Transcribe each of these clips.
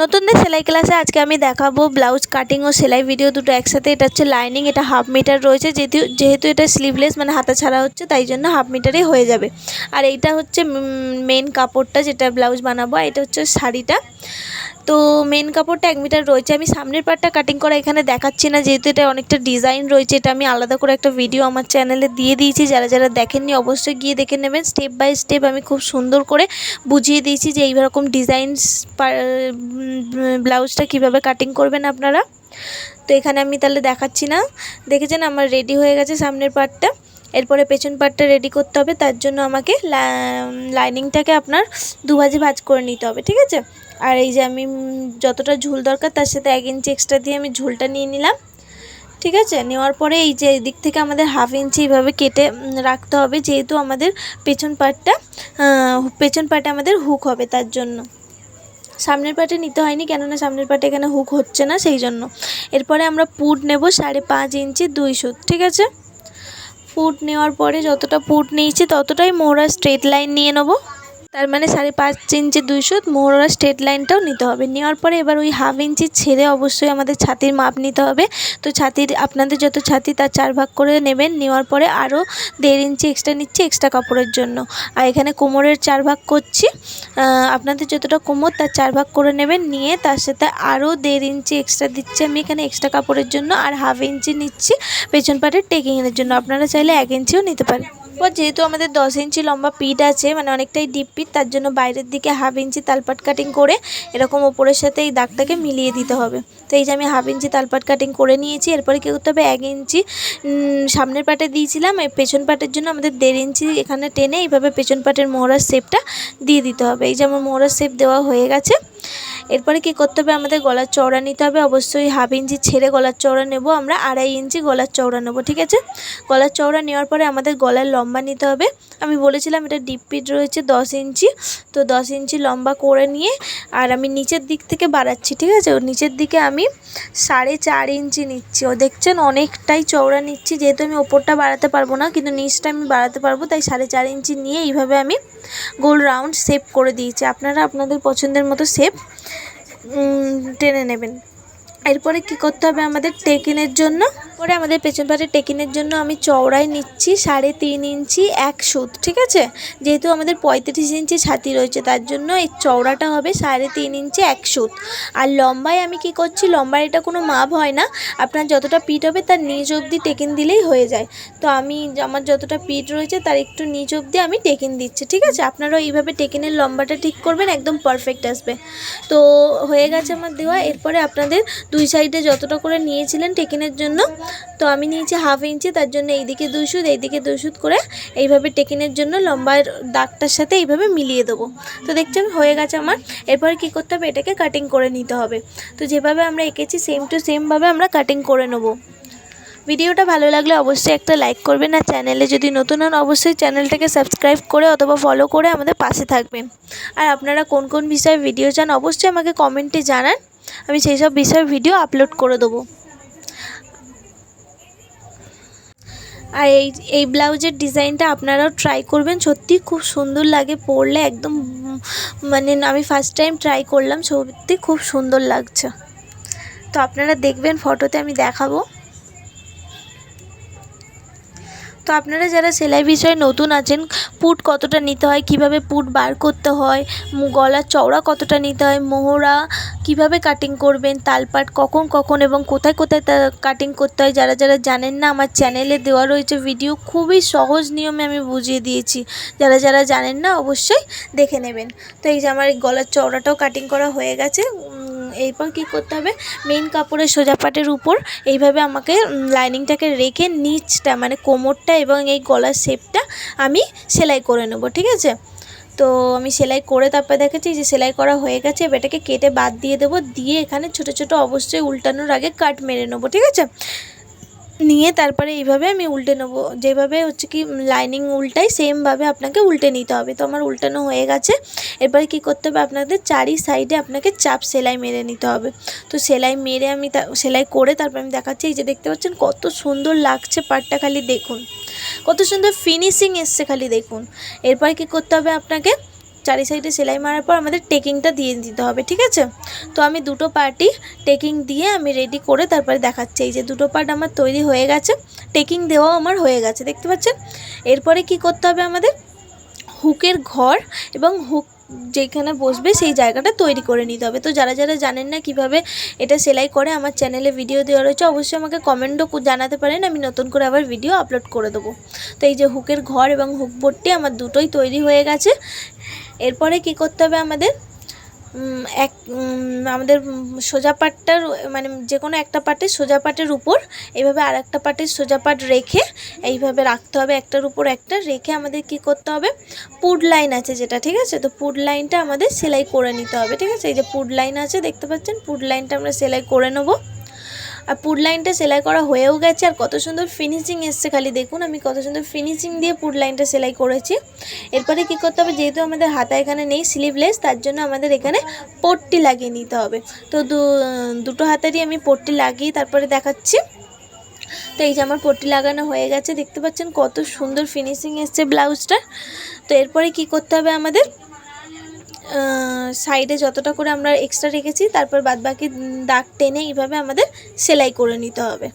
নতুনদের সেলাই ক্লাসে আজকে আমি দেখাবো ব্লাউজ কাটিং ও সেলাই ভিডিও দুটো একসাথে। এটা হচ্ছে লাইনিং, এটা হাফ মিটার রয়েছে, যেহেতু যেহেতু এটা স্লিভলেস মানে হাতা ছাড়া হচ্ছে, তাই জন্য হাফ মিটারে হয়ে যাবে। আর এইটা হচ্ছে মেন কাপড়টা যেটা ব্লাউজ বানাবো এটা হচ্ছে শাড়িটা। তো মেন কাপড়টা এক মিটার রয়েছে। আমি সামনের পার্টটা কাটিং করা এখানে দেখাচ্ছি না, যেহেতু এটা অনেকটা ডিজাইন রয়েছে, এটা আমি আলাদা করে একটা ভিডিও আমার চ্যানেলে দিয়ে দিয়েছি। যারা যারা দেখেননি, অবশ্যই গিয়ে দেখে নেবেন। স্টেপ বাই স্টেপ আমি খুব সুন্দর করে বুঝিয়ে দিয়েছি যে এইরকম ডিজাইন ব্লাউজটা কীভাবে কাটিং করবেন আপনারা। তো এখানে আমি তাহলে দেখাচ্ছি না। দেখেছেন আমার রেডি হয়ে গেছে সামনের পার্টটা এরপরে পেছন পার্টটা রেডি করতে হবে। তার জন্য আমাকে লাইনিংটাকে আপনার দু ভাজি ভাজ করে নিতে হবে, ঠিক আছে? আর এই যে আমি যতটা ঝুল দরকার তার সাথে এক ইঞ্চি এক্সট্রা দিয়ে আমি ঝুলটা নিয়ে নিলাম। ঠিক আছে? নেওয়ার পরে এই যে দিক থেকে আমাদের হাফ ইঞ্চি এইভাবে কেটে রাখতে হবে যেহেতু আমাদের পেছন পার্টটা পেছন পার্টে আমাদের হুক হবে তার জন্য। সামনের পাটে নিতে হয়নি কেননা সামনের পাটে এখানে হুক হচ্ছে না সেই জন্য। এরপরে আমরা পুট নেব সাড়ে পাঁচ ইঞ্চি দুই সুত ঠিক আছে? পুট নেওয়ার পরে যতটা পুট নিয়েছি ততটাই মোহরা স্ট্রেট লাইন নিয়ে নেব। তার মানে সাড়ে পাঁচ ইঞ্চি দুইশো মোহরা স্ট্রেট লাইনটাও নিতে হবে। নেওয়ার পরে এবার ওই হাফ ইঞ্চি ছেড়ে অবশ্যই আমাদের ছাতির মাপ নিতে হবে। তো ছাতির, আপনাদের যত ছাতি তার চার ভাগ করে নেবেন। নেওয়ার পরে আরও দেড় ইঞ্চি এক্সট্রা নিচ্ছি এক্সট্রা কাপড়ের জন্য। আর এখানে কোমরের চার ভাগ করছি। আপনাদের যতটা কোমর তার চার ভাগ করে নেবেন। নিয়ে তার সাথে আরও দেড় ইঞ্চি এক্সট্রা দিচ্ছি আমি এখানে এক্সট্রা কাপড়ের জন্য। আর হাফ ইঞ্চি নিচ্ছি পেছন পাটের টেকিংয়ের জন্য। আপনারা চাইলে এক ইঞ্চিও নিতে পারেন। এরপর যেহেতু আমাদের দশ ইঞ্চি লম্বা পিঠ আছে মানে অনেকটাই ডিপ পিঠ, তার জন্য বাইরের দিকে হাফ ইঞ্চি তালপাট কাটিং করে এরকম ওপরের সাথে এই দাগটাকে মিলিয়ে দিতে হবে। তো এই যে আমি হাফ ইঞ্চি তালপাট কাটিং করে নিয়েছি, এরপরে কী করতে হবে? এক ইঞ্চি সামনের পাটে দিয়েছিলাম, এই পেছন পাটের জন্য আমাদের দেড় ইঞ্চি এখানে টেনে এইভাবে পেছন পাটের মোহরার শেপটা দিয়ে দিতে হবে। এই যে আমার মোহরার শেপ দেওয়া হয়ে গেছে এরপরে কি করতে হবে? আমাদের গলার চওড়া নিতে হবে। অবশ্যই হাফ ইঞ্চি ছেড়ে গলার চওড়া নেব। আমরা আড়াই ইঞ্চি গলার চওড়া নেব, ঠিক আছে? গলার চওড়া নেওয়ার পরে আমাদের গলার লম্বা নিতে হবে। আমি বলেছিলাম এটা ডিপ পিট রয়েছে দশ ইঞ্চি তো দশ ইঞ্চি লম্বা করে নিয়ে আর আমি নিচের দিক থেকে বাড়াচ্ছি, ঠিক আছে? ও নিচের দিকে আমি সাড়ে চার ইঞ্চি নিচ্ছি। ও দেখছেন অনেকটাই চওড়া নিচ্ছি। যেহেতু আমি ওপরটা বাড়াতে পারব না, কিন্তু নিচটা আমি বাড়াতে পারব, তাই সাড়ে চার ইঞ্চি নিয়ে এইভাবে আমি গোল রাউন্ড শেপ করে দিয়েছি। আপনারা আপনাদের পছন্দের মতো শেপ টেনে নেবেন। এরপরে কি করতে হবে আমাদের টেকিনের জন্য? পরে আমাদের পেছন পাটে টেকিনের জন্য আমি চওড়ায় নিচ্ছি সাড়ে তিন ইঞ্চি এক সুত, ঠিক আছে? যেহেতু আমাদের পঁয়ত্রিশ ইঞ্চি ছাতি রয়েছে, তার জন্য এই চওড়াটা হবে সাড়ে তিন ইঞ্চি এক সুত। আর লম্বায় আমি কি করছি? লম্বায় এটা কোনো মাপ হয় না। আপনার যতটা পিঠ হবে তার নিচ অবধি টেকিন দিলেই হয়ে যায়। তো আমি আমার যতটা পিঠ রয়েছে তার একটু নিচ অবধি আমি টেকিন দিচ্ছি, ঠিক আছে? আপনারাও এইভাবে টেকিনের লম্বাটা ঠিক করবেন, একদম পারফেক্ট আসবে। তো হয়ে গেছে আমার দেওয়া। এরপরে আপনাদের দুই সাইডে যতটা করে নিয়েছিলেন টেকিনের জন্য, তো আমি নিয়েছি হাফ ইঞ্চি, তার জন্য এইদিকে দুই সুদ এইদিকে দুই সুদ করে এইভাবে টেকিনের জন্য লম্বার দাগটার সাথে এইভাবে মিলিয়ে দেবো। তো দেখছেন, হয়ে গেছে আমার। এরপর কি করতে হবে? এটাকে কাটিং করে নিতে হবে। তো যেভাবে আমরা এঁকেছি সেম টু সেমভাবে আমরা কাটিং করে নেব। ভিডিওটা ভালো লাগলে অবশ্যই একটা লাইক করবেন আর চ্যানেলে যদি নতুন হন, অবশ্যই চ্যানেলটাকে সাবস্ক্রাইব করে অথবা ফলো করে আমাদের পাশে থাকবেন। আর আপনারা কোন কোন বিষয়ে ভিডিও চান, অবশ্যই আমাকে কমেন্টে জানান। আমি সেই সব বিষয়ে ভিডিও আপলোড করে দেবো। আর এই এই ব্লাউজের ডিজাইনটা আপনারাও ট্রাই করবেন। সত্যি খুব সুন্দর লাগে পরলে, একদম মানে আমি ফার্স্ট টাইম ট্রাই করলাম, সত্যি খুব সুন্দর লাগছে। তো আপনারা দেখবেন ফটোতে আমি দেখাবো। তো আপনারা যারা সেলাই বিষয়ে নতুন আছেন, পুট কতটা নিতে হয়, কীভাবে পুট বার করতে হয়, গলার চওড়া কতটা নিতে হয়, মোহরা কীভাবে কাটিং করবেন তালপাট কখন কখন এবং কোথায় কোথায় তা কাটিং করতে হয়, যারা যারা জানেন না, আমার চ্যানেলে দেওয়া রয়েছে ভিডিও খুবই সহজ নিয়মে আমি বুঝিয়ে দিয়েছি। যারা যারা জানেন না, অবশ্যই দেখে নেবেন। তো এই যে আমার এই গলার চওড়াটাও কাটিং করা হয়ে গেছে। এরপর কী করতে হবে? মেন কাপড়ের সোজা পাটের উপর এইভাবে আমাকে লাইনিংটাকে রেখে নিচটা মানে কোমরটা এবং এই গলার শেপটা আমি সেলাই করে নেব, ঠিক আছে? তো আমি সেলাই করে তারপরে দেখেছি যে সেলাই করা হয়ে গেছে। এবার এটাকে কেটে বাদ দিয়ে দেবো। দিয়ে এখানে ছোট ছোট অবশ্যই উল্টানোর আগে কাট মেরে নেব, ঠিক আছে? নিয়ে তারপরে এইভাবে আমি উল্টে নেব। যেভাবে হচ্ছে কি লাইনিং উল্টাই সেমভাবে আপনাকে উল্টে নিতে হবে। তো আমার উল্টানো হয়ে গেছে। এরপরে কি করতে হবে? আপনাদের চারি সাইডে আপনাকে চাপ সেলাই মেরে নিতে হবে। তো সেলাই মেরে আমি সেলাই করে তারপর আমি দেখাচ্ছি। এই যে দেখতে পাচ্ছেন কত সুন্দর লাগছে পাটটা। খালি দেখুন। কত সুন্দর ফিনিশিং এসছে খালি দেখুন। এরপর কি করতে হবে আপনাকে? চারি সাইডে সেলাই মারার পর আমাদের টেকিংটা দিয়ে দিতে হবে, ঠিক আছে? তো আমি দুটো পার্টই টেকিং দিয়ে আমি রেডি করে তারপরে দেখাচ্ছি। এই যে দুটো পার্ট আমার তৈরি হয়ে গেছে টেকিং দেওয়াও আমার হয়ে গেছে, দেখতে পাচ্ছেন? এরপরে কি করতে হবে আমাদের? হুকের ঘর এবং হুক যেখানে বসবে সেই জায়গাটা তৈরি করে নিতে হবে। তো যারা যারা জানেন না কীভাবে এটা সেলাই করে আমার চ্যানেলে ভিডিও দেওয়া রয়েছে, অবশ্যই আমাকে কমেন্টও জানাতে পারেন, আমি নতুন করে আবার ভিডিও আপলোড করে দেবো। তো এই যে হুকের ঘর এবং হুক বোর্ডটি আমার দুটোই তৈরি হয়ে গেছে। এরপরে কি করতে হবে আমাদের? এক আমাদের সোজা পাটটার মানে যে কোনো একটা পাটের সোজা পাটের উপর, এইভাবে আর একটা পাটের সোজা পাট রেখে এইভাবে রাখতে হবে একটার উপর একটা, রেখে আমাদের কি করতে হবে? পুড লাইন আছে যেটা, ঠিক আছে? তো পুড লাইনটা আমাদের সেলাই করে নিতে হবে, ঠিক আছে? এই যে পুড লাইন আছে, দেখতে পাচ্ছেন? পুড লাইনটা আমরা সেলাই করে নেব। আর পুড লাইনটা সেলাই করা হয়েও গেছে আর কত সুন্দর ফিনিশিং এসছে খালি দেখুন, আমি কত সুন্দর ফিনিশিং দিয়ে পুড লাইনটা সেলাই করেছি। এরপরে কি করতে হবে, যেহেতু আমাদের হাতা এখানে নেই স্লিভলেস তার জন্য আমাদের এখানে পট্টি লাগিয়ে নিতে হবে। তো দুটো হাতারই আমি পট্টি লাগিয়ে তারপরে দেখাচ্ছি। তো এই যে আমার পট্টি লাগানো হয়ে গেছে, দেখতে পাচ্ছেন কত সুন্দর ফিনিশিং এসছে ব্লাউজটা। তো এরপরে কি করতে হবে আমাদের? সাইডে যতটা করে আমরা এক্সট্রা রেখেছি, তারপর বাদবাকি দাগ টেনে এইভাবে আমাদের সেলাই করে নিতে হবে।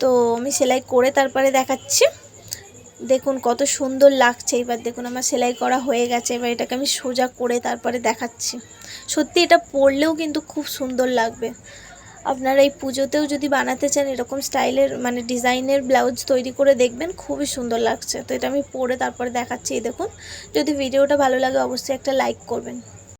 তো আমি সেলাই করে তারপরে দেখাচ্ছি। দেখুন কত সুন্দর লাগছে, এবার দেখুন আমার সেলাই করা হয়ে গেছে, এবার এটাকে আমি সোজা করে তারপরে দেখাচ্ছি। সত্যি এটা পরলেও কিন্তু খুব সুন্দর লাগবে। আপনারা এই পুজোতেও যদি বানাতে চান, এরকম স্টাইলের মানে ডিজাইনের ব্লাউজ তৈরি করে দেখবেন, খুবই সুন্দর লাগছে। তো এটা আমি পরে তারপরে দেখাচ্ছি। দেখুন, যদি ভিডিওটা ভালো লাগে, অবশ্যই একটা লাইক করবেন।